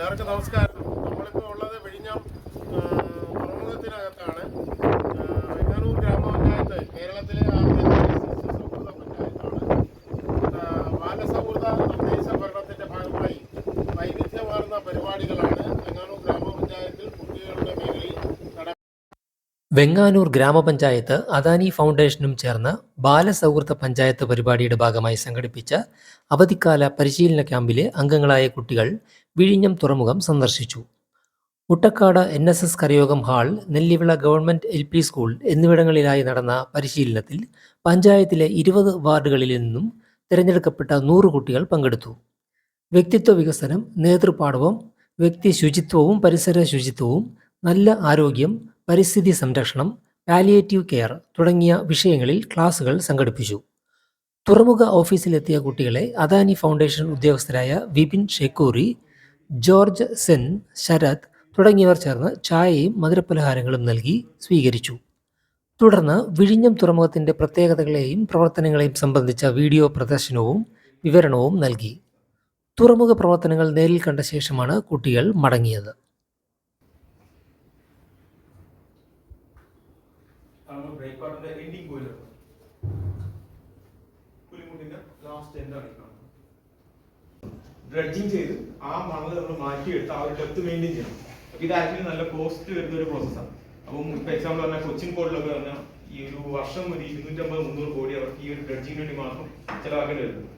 എല്ലാവർക്കും നമസ്കാരം. നമ്മളിപ്പോൾ ഉള്ളത് വിഴിഞ്ഞം തുറമുഖത്തിനകത്താണ്. വെങ്ങാനൂർ ഗ്രാമപഞ്ചായത്ത് കേരളത്തിലെ ആദ്യത്തെ പഞ്ചായത്താണ് ബാലസൗഹൃദ നിർദ്ദേശ ഭരണത്തിന്റെ ഭാഗമായി വൈവിധ്യമാർന്ന പരിപാടികളാണ് വെങ്ങാനൂർ ഗ്രാമപഞ്ചായത്തിൽ വെങ്ങാനൂർ ഗ്രാമപഞ്ചായത്ത് അദാനി ഫൗണ്ടേഷനും ചേർന്ന് ബാലസൗഹൃദ പഞ്ചായത്ത് പരിപാടിയുടെ ഭാഗമായി സംഘടിപ്പിച്ച അവധിക്കാല പരിശീലന ക്യാമ്പിലെ അംഗങ്ങളായ കുട്ടികൾ വിഴിഞ്ഞം തുറമുഖം സന്ദർശിച്ചു. Muttakkad N S S കരയോഗം hall Nellivila government L P school എന്നിവിടങ്ങളിലായി നടന്ന പരിശീലനത്തിൽ പഞ്ചായത്തിലെ ഇരുപത് വാർഡുകളിൽ നിന്നും തിരഞ്ഞെടുക്കപ്പെട്ട നൂറ് കുട്ടികൾ പങ്കെടുത്തു. വ്യക്തിത്വ വികസനം നേതൃപാഠവും വ്യക്തി ശുചിത്വവും പരിസര ശുചിത്വവും നല്ല ആരോഗ്യം പരിസ്ഥിതി സംരക്ഷണം പാലിയേറ്റീവ് കെയർ തുടങ്ങിയ വിഷയങ്ങളിൽ ക്ലാസുകൾ സംഘടിപ്പിച്ചു. തുറമുഖ ഓഫീസിലെത്തിയ കുട്ടികളെ അദാനി ഫൗണ്ടേഷൻ ഉദ്യോഗസ്ഥരായ വിപിൻ ഷെക്കൂറി ജോർജ് സെൻ ശരത് തുടങ്ങിയവർ ചേർന്ന് ചായയും മധുരപലഹാരങ്ങളും നൽകി സ്വീകരിച്ചു. തുടർന്ന് വിഴിഞ്ഞം തുറമുഖത്തിന്റെ പ്രത്യേകതകളെയും പ്രവർത്തനങ്ങളെയും സംബന്ധിച്ച വീഡിയോ പ്രദർശനവും വിവരണവും നൽകി. തുറമുഖ പ്രവർത്തനങ്ങൾ നേരിൽ കണ്ട ശേഷമാണ് കുട്ടികൾ മടങ്ങിയത്. നമ്മൾ ബ്രേക്ക് പാർട്ടിന്റെ എൻഡിങ് പോയിന്റ് പുലിമുട്ടിന്റെ ലാസ്റ്റ് എന്താണ് ഈ കാണുന്നത്. ഡ്രഡ്ജിങ് ചെയ്ത് ആ മണൽ നമ്മൾ മാറ്റിയെടുത്ത് ആ ഒരു ഡെപ്ത് മെയിന്റെയിൻ ചെയ്യണം. ഇത് ആക്ച്വലി നല്ല കോസ്റ്റ് വരുന്ന ഒരു പ്രോസസ്സാണ് അപ്പം ഇപ്പൊ എക്സാമ്പിൾ പറഞ്ഞാൽ കൊച്ചിൻ കോഡിലൊക്കെ പറഞ്ഞാൽ ഈ ഒരു വർഷം ഒരു ഇരുന്നൂറ്റമ്പത് മുന്നൂറ് കോടി അവർക്ക് ഈ ഒരു ഡ്രഡ്ജിങ്ങിന് വേണ്ടി മാത്രം ചിലവാക്കേണ്ടി വരുന്നത്